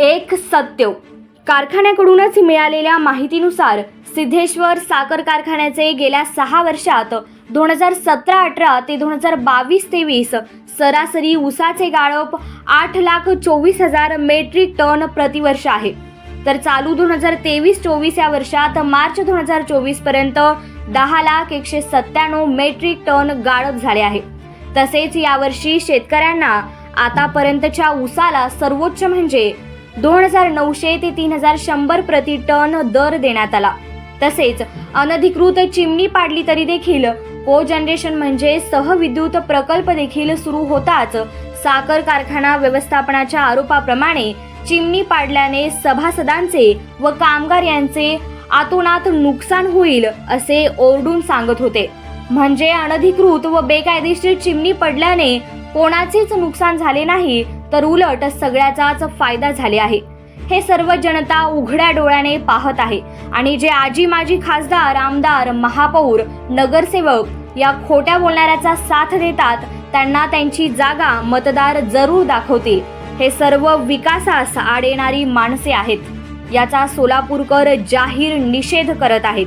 एक सत्य. कारखान्याकडूनच मिळालेल्या माहितीनुसार सिद्धेश्वर साखर कारखान्याचे गेल्या सहा वर्षात दोन हजार सतरा अठरा ते दोन हजार बावीस तेवीस सरासरी ऊसाचे गाळप आठ लाख चोवीस हजार मेट्रिक टन प्रतिवर्ष आहे. तर चालू दोन हजार तेवीस चोवीस या वर्षात मार्च दोन हजार चोवीसपर्यंत दहा लाख एकशे सत्त्याण्णव मेट्रिक टन गाळप झाले आहे. तसेच यावर्षी शेतकऱ्यांना आतापर्यंतच्या ऊसाला सर्वोच्च म्हणजे दोन हजार नऊशे ते तीन हजार शंभर प्रति टन दर देण्यात आला. तसेच अनधिकृत चिमणी पाडली तरी देखील को जनरेशन म्हणजे सहविद्युत प्रकल्प देखील सुरू होताच साखर कारखाना व्यवस्थापनाच्या आरोपाप्रमाणे चिमणी पाडल्याने सभासदांचे व कामगार यांचे आतोनात नुकसान होईल असे ओरडून सांगत होते. म्हणजे अनधिकृत व बेकायदेशीर चिमणी पडल्याने कोणाचेच नुकसान झाले नाही तर उलट सगळ्याचाच फायदा झाले आहे. हे सर्व जनता उघड्या डोळ्याने पाहत आहे. आणि जे आजी माजी खासदार आमदार महापौर नगरसेवक या खोट्या बोलणाऱ्याचा साथ देतात त्यांना त्यांची जागा मतदार जरूर दाखवतील. हे सर्व विकासास आड येणारी माणसे आहेत. याचा सोलापूरकर जाहीर निषेध करत आहेत.